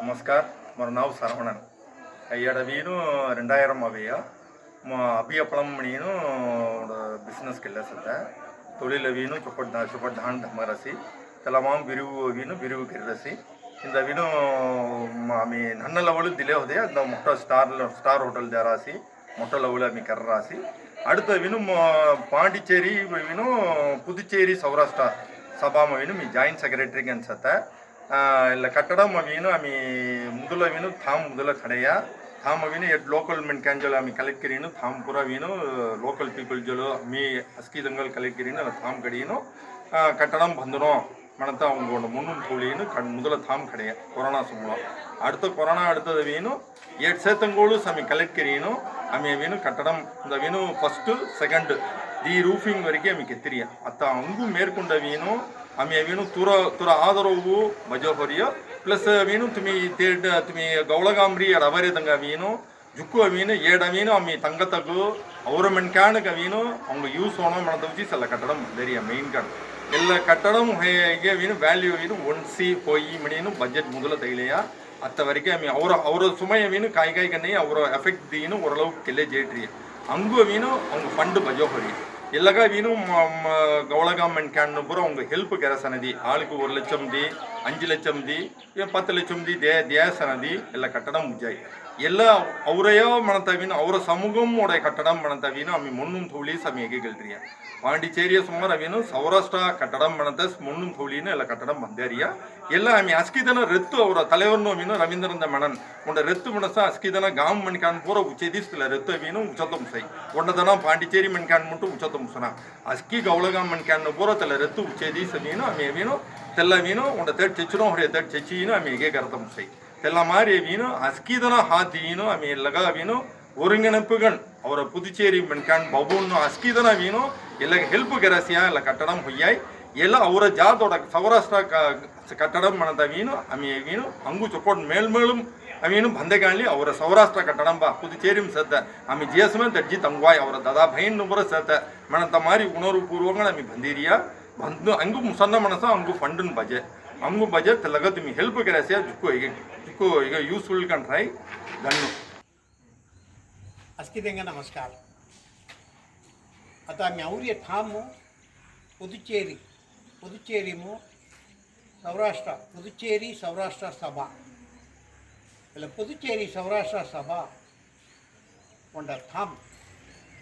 નમસ્કાર મારું નામ சரவணன் இடவியும் ரெண்டாயிரம் அவையா அபியப்பளம் மணினும் பிஸ்னஸ் ಕಿಲ್ಲ ಸತ್ತ தொழிலவியும் சுப்பட் சுப்பட்டான் தமரசி ತಲಮಾಂ ಬಿರುವು ಅವಿನು ಬಿರುವು ಕಿರಸಿ இந்த அவினு ಆಮಿ ನನ್ನ லெவலு ದಿಲೆ ಹೋದೆ அந்த ಮೊಟ್ಟ ಸ್ಟಾರ್ ಸ್ಟಾರ್ ಹೋಟೆಲ್ ದಾರಾಸಿ ಮೊಟ್ಟ லெவலு ಆಮಿ ಕರ್ರಾಸಿ அடுத்த வினும் ಪಾಂಡಿಚೇರಿ ವಿನು ಪುದುಚೇರಿ ಸೌರಾಷ್ಟ್ರ ಸಭಾಮ ವಿನು ಮೀ ಜಾಯಿಂಟ್ ಸೆಕ್ರೆಟರಿಗೆ ಅನ್ಸತ್ತೆ இல்லை கட்டடம் ಮಗೇನು அமி ಮುದುಲವೇನು ಥಾಮ್ ಮುದುಲ ಕಡೆಯ ಥಾಮ್ ಅವೇನು ಎಟ್ ಲೋಕಲ್ ಮೆನ್ಕ್ಯಾಂಜಲ್ ಆಮಿ ಕಲೆಕ್ಟ್ ಕರೀನು ಥಾಮ್ ಪುರವೇನು ಲೋಕಲ್ ಪೀಪಲ್ ಜಲು ಮೀ ಅಸ್ಕಿ ದಂಗಲ್ ಕಲೆಕ್ಟ್ ಕರೀನು ಅಲ್ಲ ಥಾಮ್ ಕಡೆಯೇನು கட்டடம் வந்துடும் மனத்தை அவங்களோட முன்னும் கூலின்னு கண் முதல தாம் கிடையா கொரோனா சம்பளம் அடுத்த கொரோனா அடுத்தது வீணும் எட் சேத்தங்கோடு சமி கலெக்டரியனும் அம்மைய வேணும் கட்டடம் இந்த வீணும் ஃபஸ்ட்டு செகண்டு தி ரூஃபிங் வரைக்கும் அமைக்க தெரியும் அத்த அங்கும் மேற்கொண்ட வீணும் आम्ही अविणू तुर तुर आदरवू मजा फरियो प्लस अविणू तुम्ही तेड तुम्ही गवळगांबरी रवरे तंग अविणू ಜುಕ್ಕು ಅವೀನು ಏಡು ಅವೀನು ಅಮ್ಮಿ ತಂಗತಗು ಅವರ ಮೆಣ್ಕಾಣಕ್ಕೆ ಅವೀನು ಅವಂಗ ಯೂಸ್ ಹೋಣ ಮಣದವಿ ಸಲ ಕಟ್ಟಡ ಧೈರ್ಯ ಮೈನ್ ಕಾಣ್ ಎಲ್ಲ ಕಟ್ಟಡ ಹೇಗೆ ಅವೀನು ವ್ಯಾಲ್ಯೂ ಅವೀನು ಒಣಸಿ ಹೋಯಿ ಮಣಿನು ಬಜೆಟ್ ಮೊದಲ ತೈಲೆಯ ಅತ್ತವರೆಗೆ ಅಮ್ಮಿ ಅವರ ಅವರ ಸುಮಯ ಅವೀನು ಕಾಯಿ ಕಾಯಿ ಕಣ್ಣಿ ಅವರ ಎಫೆಕ್ಟ್ ದೀನು ಓರಳವು ಕೆಲೆ ಜೇಟ್ರಿ ಹಂಗು ಅವೀನು ಅವ್ನ ಫಂಡ್ ಬಜೋ ಹೊರಿ இல்லகா வீணும் கவலகாமன் கேன்னு பூரா உங்க ஹெல்ப் கெரசனதி ஆளுக்கு ஒரு லட்சம் தி அஞ்சு லட்சம் தி பத்து லட்சம் தி ದೇ ದೇಸನದಿ ಎಲ್ಲ ಕಟ್ಟಡ ಮುಜ್ಜಾಯಿ ಎಲ್ಲ ಅವರೆಯೋ ಮಣತವೀನು ಅವರ ಸಮೂಹಮೋಡ ಕಟ್ಟಡಂ ಮಣತವೀನು ಆಮಿ ಮುನ್ನುಂ ತೂಳಿ ಸಮಯಗೆ ಗೆಲ್ರಿಯ ಪಾಂಡಿಚೇರಿಯ ಸುಮಾರು ಅವೇನು ಸೌರಾಷ್ಟ್ರ ಕಟ್ಟಡಂ ಮಣತ ಮುನ್ನುಂ ತೂಳಿನ ಎಲ್ಲ ಕಟ್ಟಡಂ ಬಂದೇರಿಯ ಎಲ್ಲ ಆಮಿ ಅಸ್ಕಿದನ ರೆತ್ತು ಅವರ ತಲೆವನ್ನು ಅವೇನು ರವೀಂದ್ರಂದ ಮಣನ್ ಉಂಡ ರೆತ್ತು ಮಣಸ ಅಸ್ಕಿದನ ಗಾಮ್ ಮಣ್ಕಾನ್ ಪೂರ ಉಚೇದಿಸ್ತಿಲ್ಲ ರೆತ್ತು ಅವೇನು ಉಚತಂ ಸೈ ಒಂಡದನ ಪಾಂಡಿಚೇರಿ ಮಣ್ಕಾನ್ ಮುಟ್ಟು ಉಚತಂ ಸುನ ಅಸ್ಕಿ ಗೌಳಗಾಮ್ ಮಣ್ಕಾನ್ ಪೂರ ತಲೆ ರೆತ್ತು ಉಚೇದಿಸ್ ಅವೇನು ಆಮಿ ಅವೇನು ತೆಲ್ಲ ವೀನು ಉಂಡ ತೆಟ್ ಚೆಚ್ಚುನೋ ಹೊಡೆ ತೆಟ್ ಚೆಚ್ಚಿನು ಆಮಿ ಹೇಗೆ ಗರತಂ ಸೈ எல்லாம் மாதிரி ಅವೇನು ಅಸ್ಕಿದನ ಹಾತಿ ಏನು ಅವೆಲ್ಲಗ வீணும் ஒருங்கிணைப்புகள் அவரை புதுச்சேரி மென்கான் பபுன்னு அஸ்கிதன வீணும் இல்லை ஹெல்ப் கரசியா இல்லை கட்டடம் பொய்யாய் எல்லாம் அவர ஜாத்தோட சௌராஷ்டிரா கட்டடம் மனத வீணும் அமைய வீணும் அங்கு சொக்கோட் மேல்மேலும் அவையனும் பந்தகாலி அவர சௌராஷ்டிரா கட்டடம் பா புதுச்சேரியும் சேர்த்த. அமை ஜேசுமே தட்ஜி தங்குவாய் அவர ததா பயன் முறை சேர்த்த. மனத்த மாதிரி உணர்வு பூர்வங்கள் அமை பந்தீரியா வந்து அங்கு முசன்ன மனசா அங்கு ஃபண்டுன்னு பஜே. அங்கு பஜே திலக துமி ஹெல்ப் கரசியா ஜுக்கு ఎక్కువ ఇక యూస్ఫుల్ కన్ ట్రై దన్ను ಅಸ್ಕಿದಂಗ ನಮಸ್ಕಾರ. ಅತ ಮ್ಯೌರ್ಯ ಠಾಮು ಪುದುಚೇರಿ ಪುದುಚೇರಿಮು ಸೌರಾಷ್ಟ್ರ ಪುದುಚೇರಿ ಸೌರಾಷ್ಟ್ರ ಸಭಾ. ಇಲ್ಲ புதுச்சேரி சௌராஷ்டிரா சபா கொண்ட தாம்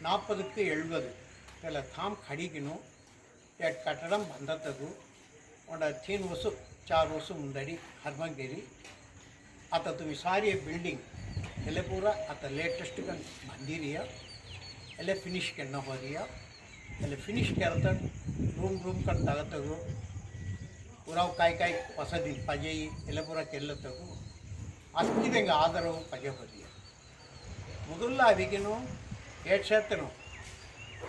நாற்பதுக்கு எழுபது இதில் தாம் கடிக்கணும் எட் கட்டடம் பந்தத்தகு கொண்ட தீன் வசு சார் வசு முந்தடி ஹர்மங்கிரி आता तुम्ही सारी बिल्डिंग एल्ले पुरा आता लेटेस्ट कन बांधी रही है एल्ले फिनिश करना हो रही है एल्ले फिनिश कर तक रूम रूम कर तक पूरा काय काय पसंद पजे एल्ले पूरा केल तक ಅಷ್ಟಿದಂಗೆ ಆಧಾರವು ಪಜೆ ಬದಿಯ ಮುಗುಲ್ಲ ಅವಿಗಿನೂ ಏಟ್ ಸೇತನು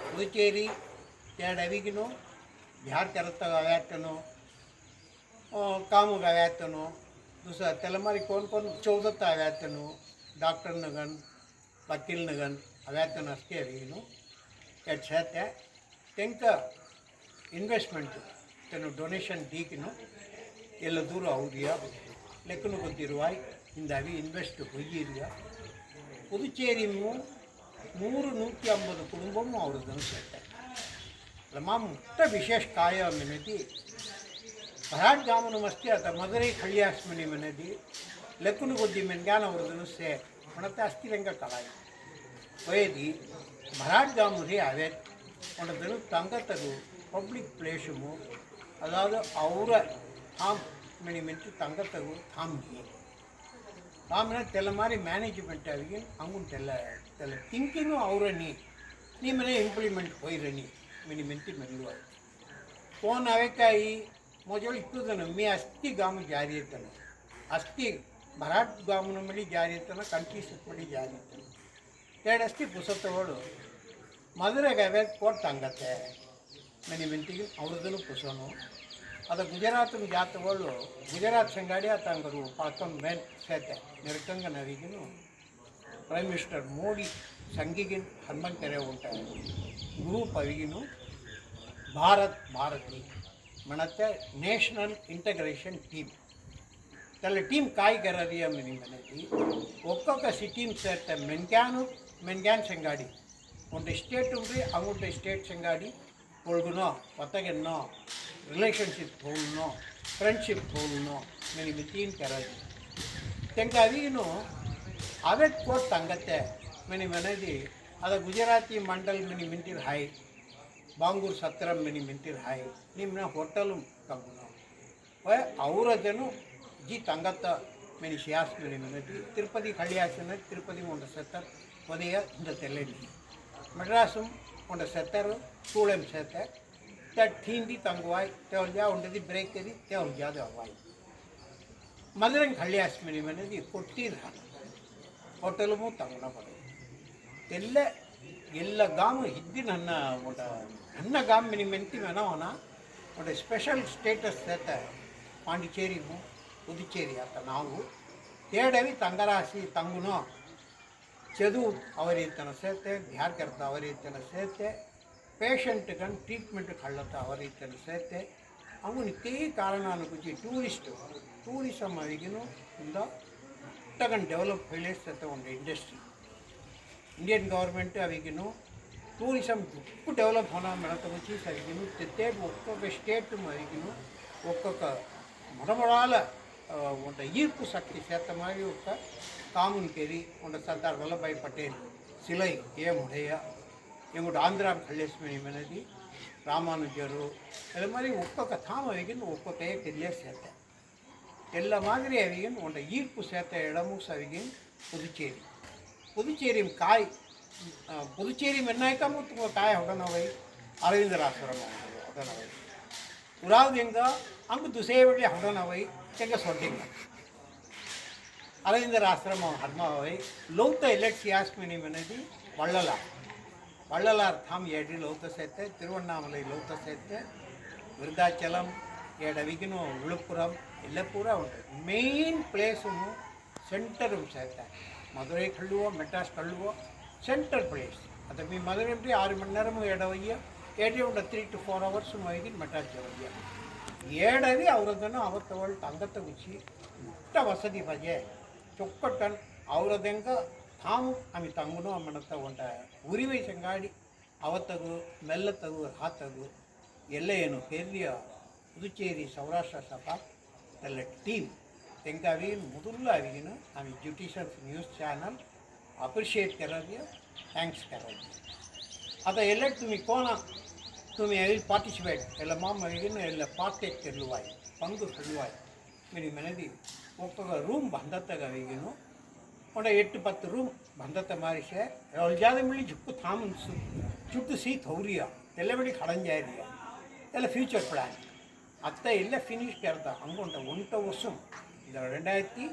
ಪುದುಚೇರಿ ಎರಡು ಅವಿಗಿನೂ ಯಾರು ಕರೆತಾಗ ಆಗ್ಯಾತನು ಕಾಮಗಾಗ್ಯಾತನು दुसरा त्याला मारी कौन कोण चौदत्त हव्यात डॉक्टर नगन पाटील नगन हव्यात असके हवी न्हू ಇನ್ವೆಸ್ಟ್ಮೆಂಟ್ ತನ್ನ ಡೊನೇಷನ್ ದೀಕಿನೋ ಎಲ್ಲ ದೂರ ಅವರಿಯ ಲೆಕ್ಕನು ಗೊತ್ತಿರುವಾಯ್, ಹಿಂದಾಗಿ ಇನ್ವೆಸ್ಟ್ ಹೊಯ್ಯಿರಿಯ ಪುದುಚೇರಿ ಮೂರು ನೂറ്റി ಅಂಬದು ಕುಟುಂಬಮೂ ಅವ್ರದ್ದು ಅನಿಸುತ್ತೆ. ಮುಟ್ಟ ವಿಶೇಷ ಕಾಯ ಮಿನತಿ ಬೃಹದಾಮನಮಸ್ತಿ ಅಥ ಮಧುರೈ ಕಳ್ಯಾಸ್ಮನಿ ಮನದಿ ಲಕ್ಕುನುಗುದ್ದಿ ಮೆನ್ಗಾನವರದನುಸೆ ಒಣತ ಅಸ್ಥಿರಂಗ ಕಲಾಯಿ ವಯದಿ ಬೃಹದಾಮುರಿ ಅವೆತ್ ಒಣದನು ತಂಗತರು ಪಬ್ಲಿಕ್ ಪ್ಲೇಸುಮು ಅದಾದ ಅವರ ಹಾಮ್ ಮಣಿ ಮೆಂತು ತಂಗತಗು ಹಾಮ್ಗಿ ಆಮೇಲೆ ತೆಲಮಾರಿ ಮ್ಯಾನೇಜ್ಮೆಂಟ್ ಆಗಿ ಅಂಗುನ್ ತೆಲ್ಲ ತೆಲ್ಲ ಥಿಂಕಿಂಗು ಅವರನಿ ನಿಮ್ಮನೆ ಇಂಪ್ಲಿಮೆಂಟ್ ಹೋಯ್ರನಿ ಮಿನಿ ಮೆಂತಿ ಮೆಲ್ಲುವ ಫೋನ್ ಅವೆಕಾಯಿ ಮೊದಲು ಇಟ್ಟುದನು ಮೀ ಅಸ್ತಿ ಗಾಮ ಜಾರಿ ಇರ್ತಾನೆ ಅಸ್ಥಿ ಮರಾಠ್ ಗಾಮನ ಮಳಿ ಜಾರಿ ಇರ್ತಾನ ಕಂಠಿ ಮಳಿ ಜಾರಿ ಇರ್ತಾನೆ ಎರಡು ಅಸ್ಥಿ ಪುಸ್ತಕಗಳು ಮದುರೆಗೆ ಅವೇ ಕೊಟ್ಟು ತಂಗತ್ತೆ ಮನೆ ಮಿಂಟಿಗೆ ಅವ್ರದ್ದು ಪುಸನು. ಅದು ಗುಜರಾತ್ ಜಾತಗಳು, ಗುಜರಾತ್ ಸಂಗಾಡಿ ಆತಂಗರು ಪಾಕಂ ಮೇನ್ ಸೇತೆ ನಿರತಂಗ ನರಿಗಿನು ಪ್ರೈಮ್ ಮಿನಿಸ್ಟರ್ ಮೋಡಿ ಸಂಗಿಗಿನ್ ಹನುಮಂತರೇ ಉಂಟಾಗ ಗ್ರೂಪ್ ಅವಿಗಿನು ಭಾರತ್, ಭಾರತಿ. मनाते नेशनल इंटग्रेशन टीम। तल टीम काय कर रही है मेरी मैंने थी ओको का सिटी में से तब मेंग्यानु, मेंग्यान संगाड़ी। स्टेट उनके अंगूठे स्टेट संगाड़ी। बोलूँगा पता के ना रिलेशनशिप बोलूँगा फ्रेंडशिप बोलूँगा मेरी मितीन कर रही है। आवेद कोट मेरी मैंने थी अगर गुजराती मंडल मेरी मिंटी हाई बांगूर सत्रमी मिंटर हाई निम्न होटल तक और जन जी तंग मेन शियास तिरपति कल्याण तिरपति से उदय इंतजी मड्रास से सूल से तींदी तंगवाजा उन्दी ब्रेक तेवजा वाय मधुर कल्याण मेन कोटी होटलमू तंगना पड़े ಎಲ್ಲ ಗಾಮು ಇದ್ದಿ ನನ್ನ ಒಟ್ಟ, ನನ್ನ ಗಾಮಿನ ಮೆಂತಿವೇನೋ ಅವನ, ಒಟ್ಟ ಸ್ಪೆಷಲ್ ಸ್ಟೇಟಸ್ ಸೇತ ಪಾಂಡಿಚೇರಿ, ಪುದುಚೇರಿ ಅಂತ ನಾವು. ತೇಡವಿ ತಂಗರಾಶಿ, ತಂಗುನೋ, ಚದು ಅವರೀತನ ಸೇತೆ ಧ್ಯಾರ್ಕರ್ತ ಅವರೀತನ ಸೇತೆ ಪೇಷಂಟ್ ಪೇಷಂಟ್ಗನ್ ಟ್ರೀಟ್ಮೆಂಟ್ ಕಳ್ಳತ್ತ ಅವರೀತನ ಸೇತೆ ಅವನು ತೇ ಕಾರಣ ಅನುಕೂಚಿ ಟೂರಿಸ್ಟ್ ಟೂರಿಸಮ್ ಅವಗಿನೂ ಇಂದ ತಗೊಂಡು ಡೆವಲಪ್ ಹೇಳಿ ಒಂದು ಇಂಡಸ್ಟ್ರಿ ઇન્ડિયન ગવર્મેન્ટ અવેગીનું ಟೂರಿಸಮ್ ದುಪ್ಪು ಡೆವಲಪ್ ಹೊಲ ಮೆಳತಮಚಿ ಸರಿಗಿನು ತೆತ್ತೇ ஒக்கொக்க ஸ்டேட்டும் ಮರಿಗಿನು ஒக்கொக்க ಮೊಡಮೊಡಾಲ ಒಂದ ஈர்ப்பு சக்தி சேர்த்த மாதிரி ஒக்க காமுன்கேரி உண்ட சர்தார் வல்லபாய் பட்டேல் சிலை ஏ முடையா எங்களோட ஆந்திரா கல்லேஸ்மணி மெனதி ராமானுஜரு இது மாதிரி ஒக்கொக்க தாம வைக்கணும் ஒக்கொக்கையே தெரிய சேர்த்தேன். எல்லா மாதிரி அவிகன் உண்ட ஈர்ப்பு சேர்த்த இடமும் சரிகின் புதுச்சேரி. காய் அஹ், புதுச்சேரி மென்னாய்க்காம துங்க காய் உடனவை அரவிந்தராசுரம் உடனவை உராவது எங்க அங்கு துசையவழி உடனவை எங்க சொன்னீங்க அரவிந்தர் ஆசிரமம் ஹர்மாவை லௌத்த எலக்ட்சி ஆஸ்மினி மனதி வள்ளலார் வள்ளலார் தாம் ஏடி லௌத்த சேர்த்து திருவண்ணாமலை லௌத்த சேர்த்து விருதாச்சலம் ஏடவிகினு விழுப்புரம் ಎಲ್ಲ ಪೂರ ಉಂಟು ಮೇನ್ ಪ್ಲೇಸು ಸೆಂಟರು ಸೇರ್ತೆ மதுரை கழுவோம் மெட்ராஸ் கழுவோம் சென்ட்ரல் பிளேஸ் ಅದಕ್ಕೆ ನೀವು ಮದುವೆ ಬಿಟ್ಟು ಆರು ಮಣಿ ನೇರಮು ಎಡವಯ್ಯ ಏಡಿ ಒಂದು ತ್ರೀ ಟು ಫೋರ್ ಅವರ್ಸ್ ಮೈಗಿ ಮೆಟ್ರಾಜ್ ಅವಯ್ಯ ಏಡವಿ ಅವ್ರದ್ದನ್ನು ಅವತ್ತು ಅವಳು ತಂಗತ್ತ ಮುಚ್ಚಿ ಮುಟ್ಟ ವಸತಿ ಬಗೆ ಚೊಕ್ಕಟ್ಟನ್ ಅವ್ರದಂಗ ತಾವು ಆಮಿ ತಂಗುನು ಅಮ್ಮನತ್ತ ಒಂಟ ಉರಿವೆ ಚಂಗಾಡಿ ಅವತ್ತಗು ಮೆಲ್ಲತಗು ಹಾತಗು ಎಲ್ಲ ಏನು ಕೇರಳೀಯ ಪುದುಚೇರಿ ಸೌರಾಷ್ಟ್ರ ಸಭಾ ಎಲ್ಲ ಟೀಮ್ ತೆಂಗಾವಿನ ಮೊದಲು ಅವಿಗಿನ ಆಮೇಲೆ ಜ್ಯುಟಿಷರ್ಸ್ ನ್ಯೂಸ್ ಚಾನಲ್ ಅಪ್ರಿಷಿएट करावी ಥ್ಯಾಂಕ್ಸ್ करावी आता ಎಲ್ಲ तुम्ही कोण तुम्ही ಅಲ್ಲಿ ಪಾರ್ಟಿಸಿಪೇಟ್ ಎಲ್ಲ ಮಾಮಗಿನ ಎಲ್ಲ ಪಾರ್ಟೇಕ್ ತೆರಳುವಾಯಿ ಪಂಗು ತೆರಳುವಾಯಿ ಮೇರಿ ಮನದಿ ಒಪ್ಪದ ರೂಮ್ ಬಂದತ್ತಾಗ ಅವಿಗಿನ ಒಂದ ಎಟ್ಟು ಪತ್ತು ರೂಮ್ ಬಂದತ್ತ ಮಾರಿಷೆ ಒಳ್ಜಾದ ಮಿಳಿ ಜುಕ್ಕು ಥಾಮನ್ಸು ಜುಕ್ಕು ಸೀ ಥೌರಿಯ ಎಲ್ಲ ಬಿಡಿ ಖಡಂಜಾಯಿರಿಯ ಎಲ್ಲ ಫ್ಯೂಚರ್ ಪ್ಲಾನ್ ಅತ್ತ ಎಲ್ಲ ಫಿನಿಶ್ ಕೇರ್ದ ಹಂಗೊಂಡ ಒಂಟ ವರ್ಷ வருஷம் இந்த ரெண்டாயிரத்தி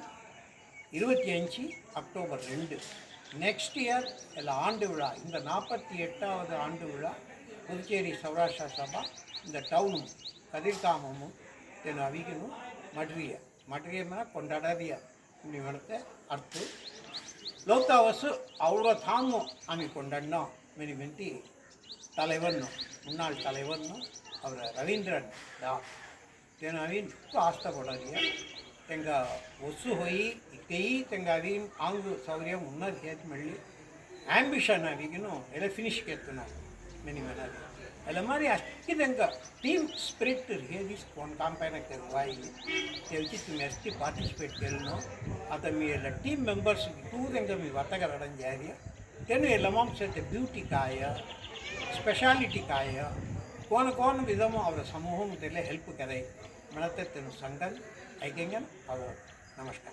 இருபத்தி அஞ்சு அக்டோபர் ரெண்டு நெக்ஸ்ட் இயர் இல்லை ஆண்டு விழா இந்த நாற்பத்தி எட்டாவது ஆண்டு விழா புதுச்சேரி சௌராஷ்டிரா சபா இந்த டவுனும் கதிர்காமமும் தென் அவிகனும் ಮಡ್ರಿಯ ಮಡ್ರಿಯ ಮೇಲೆ ಕೊಂಡಾಡದಿಯ ನೀವು ಹೇಳುತ್ತೆ ಅರ್ಥ லோத்தாவசு அவ்வளோ தாமோ ஆமி கொண்டாடினோம் மினி மென்டி தலைவர்னு முன்னாள் தலைவர்னு அவர் ರವೀಂದ್ರನ್ ದಾ ತೆನ ಅವಿನ್ ಆಸ್ತ ಕೊಡೋದಿಯ वसु तेईं आंग सौर्य मिली आंबिशन आगे फिनी के मेन मेन अलमारी अस्त टीम स्प्रिट रिहेदी फ़ोन कांपैन के वाई मेस्ट पार्टिसपेट के टीम मेबर्स वर्तगर जारियाम से ब्यूटी काय स्पेशालिटी काय कोन कोन विधम समूह हेल्प कदम संगल ఐక్యంగా భగవత్ నమస్కారం